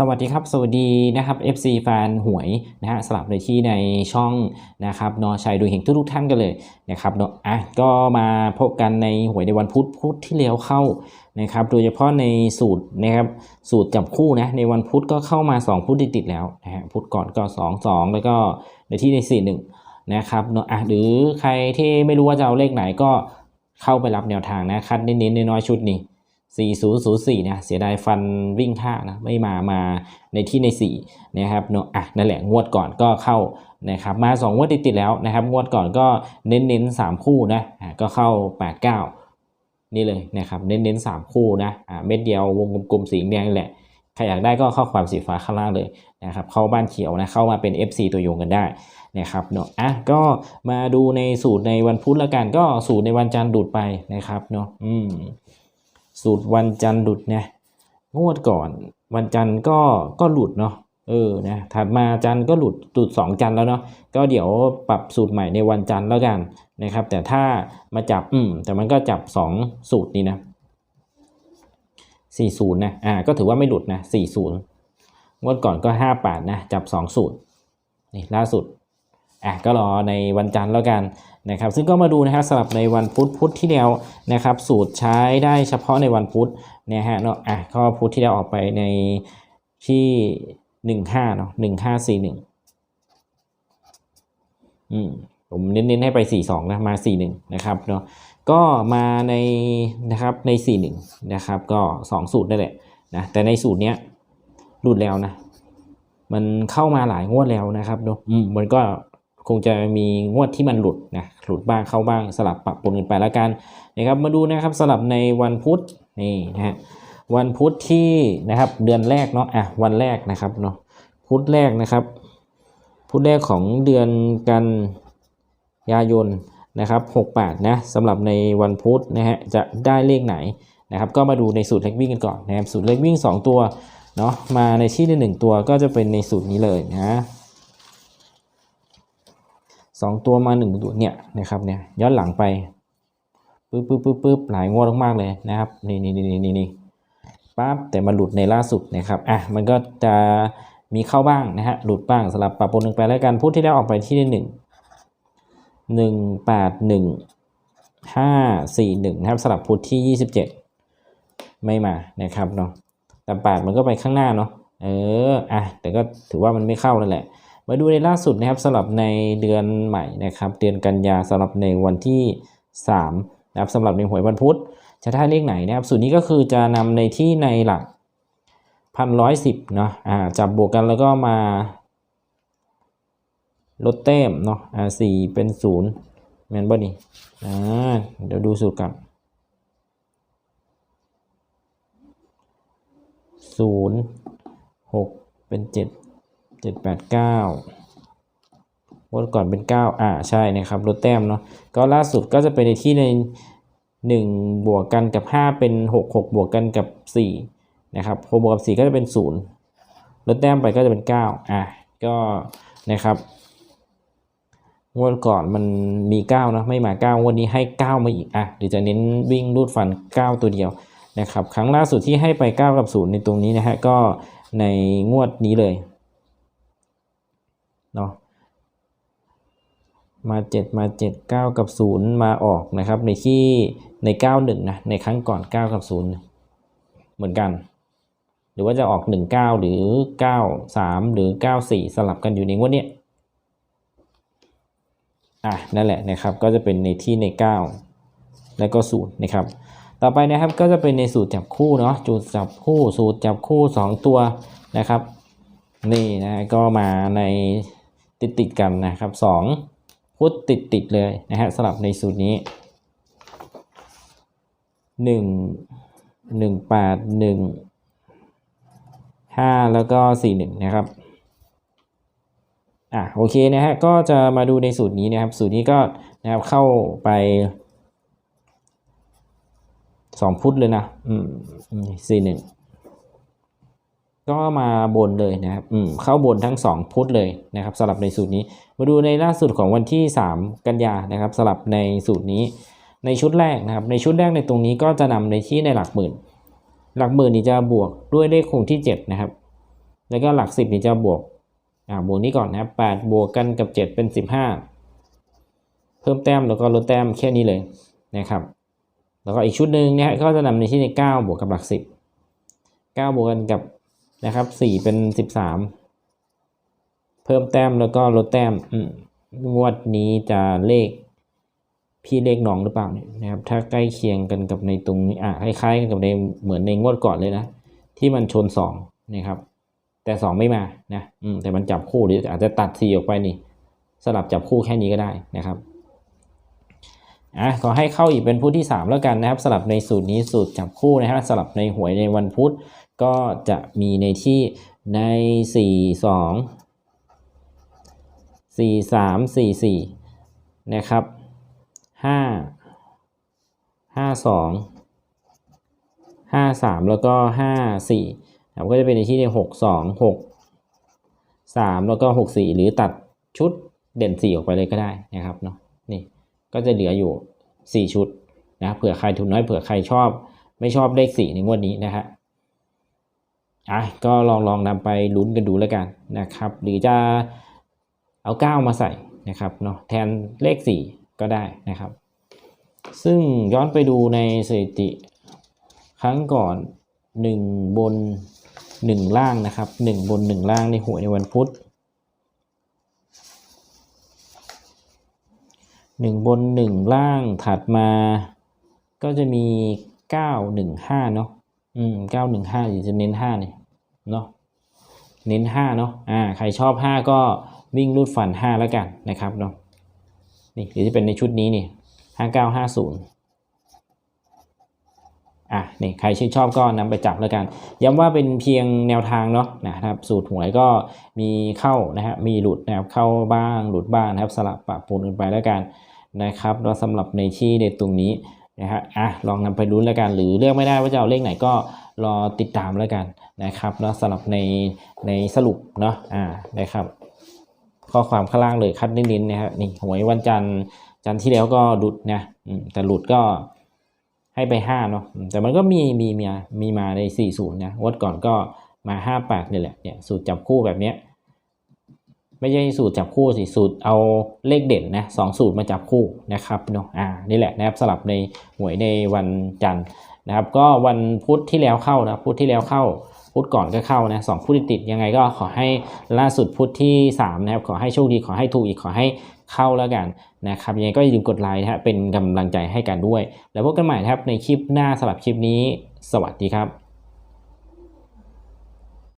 สวัสดีครับ สวัสดีนะครับ FC แฟนหวยนะฮะสลับเลยที่ในช่องนะครับนอชัยดูเห็นทุกๆท่านกันเลยนะครับเนาะอะก็มาพบกันในหวยในวันพุธพุธที่แล้วเข้านะครับโดยเฉพาะในสูตรนะครับสูตรจับคู่นะในวันพุธก็เข้ามา 2 พุธติดๆแล้วนะฮะพุธก่อนก็ 2 2 แล้วก็ในที่ใน4 1นะครับเนาะอะหรือใครที่ไม่รู้ว่าจะเอาเลขไหนก็เข้าไปรับแนวทางนะคัดเน้นๆน้อยๆชุดนี้ 4004นะเสียดายฟันวิ่งท่านะไม่มามาในที่ใน4นะครับเนาะอะนั่นแหละงวดก่อนก็เข้านะครับมา 2 งวดติดๆแล้วนะครับ งวดก่อนก็เน้นเน้นๆ3คู่นะอะก็เข้า 89 นี่เลยนะครับเน้นเน้นๆ3คู่นะอะเม็ดเดียววงกลมๆสีแดงนี่แหละใครอยากได้ก็เข้าความสีฟ้าข้างล่างเลยนะครับเข้าบ้านเขียวนะเข้ามาเป็น FC ตัวยงกันได้นะครับเนาะอะก็มาดูในสูตรในวันพุธละกันก็สูตรในวันจันทร์ดูดไปนะครับเนาะอืม สูตรวันจันทร์หลุดเนี่ยงวดก่อนวันจันทร์ก็ก็หลุดเนาะเออนะถัดมาจันทร์ก็หลุดหลุดสองจันทร์แล้วเนาะก็เดี๋ยวปรับสูตรใหม่ในวันจันทร์แล้วกันนะครับ แต่ถ้ามาจับอืมแต่มันก็จับสองสูตรนี้นะสี่ศูนย์นะอ่าก็ถือว่าไม่หลุดนะสี่ศูนย์งวดก่อนก็ห้าแปดนะจับสองสูตรนี่ล่าสุด อะก็รอในวันจันทร์แล้วกันนะครับซึ่งก็มาดูนะครับสำหรับในวันพุธพุธที่แล้วนะครับสูตรใช้ได้เฉพาะในวันพุธนะฮะเนาะอะก็พุธที่แล้วออกไปในที่หนึ่งห้าเนาะหนึ่งห้าสี่หนึ่งอืมผมเน้นๆให้ไปสี่สองนะมาสี่หนึ่งนะครับเนาะก็มาในนะครับในสี่หนึ่งนะครับก็สองสูตรได้แหละนะแต่ในสูตรเนี้ยหลุดแล้วนะ มันเข้ามาหลายงวดแล้วนะครับเนาะอืมมันก็ คงจะมีงวดที่มันหลุดนะหลุดบ้างเข้าบ้างสลับปะปนกันไปแล้วกันนะครับมาดูนะครับสลับในวันพุธนี่นะฮะวันพุธที่นะครับเดือนแรกเนาะอะวันแรกนะครับเนาะพุธแรกนะครับ พุธแรกของเดือนกันยายนนะครับ68นะสำหรับในวันพุธนะฮะจะได้เลขไหนนะครับก็มาดูในสูตรเล็กวิ่งกันก่อนนะครับสูตรเล็กวิ่ง 2 ตัวเนาะมาในที่ในหนึ่งตัวก็จะเป็นในสูตรนี้เลยนะ สองตัวมาหนึ่งตัวเนี่ยนะครับเนี่ยย้อนหลังไปปึ๊บปึ๊บปึ๊บปึ๊บหลายงวดมากๆเลยนะครับนี่นี่นี่นี่นี่ปั๊บแต่มาหลุดในล่าสุดนะครับอะมันก็จะมีเข้าบ้างนะฮะหลุดบ้างสลับปะปนกันไปแล้วกันพูดที่ได้ออกไปที่หนึ่งหนึ่งแปดหนึ่งห้าสี่หนึ่งนะครับสลับพุธที่ยี่สิบเจ็ดไม่มานะครับเนาะแต่แปดมันก็ไปข้างหน้าเนาะเอออะแต่ก็ถือว่ามันไม่เข้านั่นแหละ มาดูในล่าสุดนะครับสำหรับในเดือนใหม่นะครับเดือนกันยาสำหรับในวันที่3นะครับสำหรับในหวยวันพุธจะได้เลขไหนนะครับสูตรนี้ก็คือจะนำในที่ในหลักพันร้อยสิบเนาะอ่าจับบวกกันแล้วก็มาลดแต้มเนาะอ่าสี่เป็นศูนย์แมนบ่นี่อ่าเดี๋ยวดูสูตรกันศูนย์หกเป็นเจ็ด เจ็ดแปดเก้างวดก่อนเป็นเก้าอ่าใช่นะครับลดแต้มเนาะก็ล่าสุดก็จะเป็นในที่ในหนึ่งบวกกันกับห้าเป็นหกหกบวกกันกับสี่นะครับหกบวกกับสี่ก็จะเป็นศูนย์ลดแต้มไปก็จะเป็นเก้าอะก็นะครับงวดก่อนมันมีเก้านะไม่มาเก้าวดนี้ให้เก้ามาอีก อะเดี๋ยวจะเน้นวิ่งรูดฟันเก้าตัวเดียวนะครับครั้งล่าสุดที่ให้ไปเก้ากับศูนย์ในตรงนี้นะฮะก็ในงวดนี้เลย มา 7 มา 7 9 กับ 0 มาออกนะครับในที่ใน 91 นะ ในครั้งก่อน 9 กับ 0 เหมือนกัน หรือว่าจะออก 19 หรือ 93 หรือ 94 สลับกันอยู่ในงวดเนี้ยอะนั่นแหละนะครับก็จะเป็นในที่ใน 9 แล้วก็ 0 นะครับ ต่อไปนะครับก็จะเป็นในสูตรจับคู่เนาะจูดจับคู่สูตรจับคู่ 2 ตัวนะครับ นี่นะก็มาในติดติดกันนะครับ 2 พุทธติดติดเลยนะฮะสลับในสูตรนี้ 1 1 8 1 5 แล้วก็ 4 1 นะครับอะโอเคนะฮะก็จะมาดูในสูตรนี้นะครับ สูตรนี้ก็นะครับเข้าไปสองพุทธเลยนะ อืมสี่หนึ่ง ก็มาบนเลยนะครับอืมเข้าบนทั้ง 2 พุธเลยนะครับสลับในสูตรนี้ มาดูในล่าสุดของวันที่ 3 กันยานะครับสลับในสูตรนี้ ในชุดแรกนะครับในชุดแรกในตรงนี้ก็จะนำในที่ในหลักหมื่น หลักหมื่นนี่จะบวกด้วยเลขคงที่ 7 นะครับ แล้วก็หลัก 10นี่จะบวกอ่าบวกนี้ก่อนนะครับ8บวกกันกับ 7 เป็น 15 เพิ่มแต้มแล้วก็ลดแต้มแค่นี้เลยนะครับ แล้วก็อีกชุดหนึ่งเนี่ยก็จะนำในที่ใน 9 บวกกับหลัก 10 9 บวกกันกับ นะครับ4เป็น13เพิ่มแต้มแล้วก็ลดแต้มอืมงวดนี้จะเลขพี่เลขน้องหรือเปล่าเนี่ยนะครับ ถ้าใกล้เคียงกันกับในตรงนี้อะคล้ายๆกันกับในเหมือนในงวดก่อนเลยนะ ที่มันชนสองนะครับ แต่สองไม่มานะอืมแต่มันจับคู่หรืออาจจะตัดสี่ออกไปนี่ สลับจับคู่แค่นี้ก็ได้นะครับอะขอให้เข้าอีกเป็นผู้ที่ 3 แล้วกันนะครับสลับในสูตรนี้สูตรจับคู่นะฮะสลับในหวยในวันพุธ ก็จะมีในที่ใน 4 2 4 3 4 4 นะครับห้าห้าสองห้าสามแล้วก็ห้าสี่ครับก็จะเป็นในที่ในหกสองหกสามแล้วก็หกสี่หรือตัดชุดเด่นสีออกไปเลยก็ได้นะครับเนาะนี่ก็จะเหลืออยู่สี่ชุดนะเผื่อใครทุนน้อยเผื่อใครชอบ ไม่ชอบเลขสี่ในงวดนี้นะฮะ อะก็ลองลองนำไปลุ้นกันดูแล้วกันนะครับหรือจะเอาเก้ามาใส่นะครับเนาะแทนเลขสี่ก็ได้นะครับ ซึ่งย้อนไปดูในสถิติครั้งก่อน 1 บน 1 ล่างนะครับ 1 บน 1 ล่างในหวยในวันพุธ1บน1ล่างถัดมา ก็จะมี915เนาะอืม915อยู่จะเน้น5เนี่ย เนาะเน้น5เนาะอ่าใครชอบ 5 ก็วิ่งรูดฟัน 5 แล้วกันนะครับเนาะนี่หรือจะเป็นในชุดนี้นี่ห้าเก้าห้าศูนย์อะนี่ใครชื่นชอบก็นำไปจับแล้วกัน ย้ำว่าเป็นเพียงแนวทางเนาะนะครับสูตรหวยก็มีเข้านะฮะมีหลุดนะครับเข้าบ้างหลุดบ้างนะครับสลับปะปนกันไปแล้วกันนะครับแล้วสำหรับในที่เด็ดตรงนี้นะฮะอะลองนำไปลุ้นแล้วกัน หรือเลือกไม่ได้ว่าจะเอาเลขไหนก็ รอติดตามแล้วกันนะครับแล้วสำหรับในในสรุปเนาะอ่านะครับ ข้อความข้างล่างเลยคัดเน้นๆนะครับนี่หวยวันจันทร์จันทร์ที่แล้วก็หลุดนะแต่หลุดก็ให้ไปห้าเนาะแต่มันก็มีมีมีมีมาในสี่ศูนย์นะวัดก่อนก็มาห้าแปดนี่แหละเนี่ยสูตรจับคู่แบบเนี้ยไม่ใช่สูตรจับคู่สิสูตรเอาเลขเด่นนะสองสูตรมาจับคู่นะครับเนาะอ่านี่แหละนะครับสลับในหวยในวันจันทร์ นะครับก็วันพุธที่แล้วเข้านะพุธที่แล้วเข้าพุธก่อนก็เข้านะสองพุธติดยังไงก็ขอให้ล่าสุดพุธที่สามนะครับขอให้โชคดีขอให้ถูกอีกขอให้เข้าแล้วกันนะครับยังไงก็อย่าลืมกดไลค์นะฮะเป็นกำลังใจให้กันด้วย แล้วพบกันใหม่นะครับในคลิปหน้าสำหรับคลิปนี้ สวัสดีครับ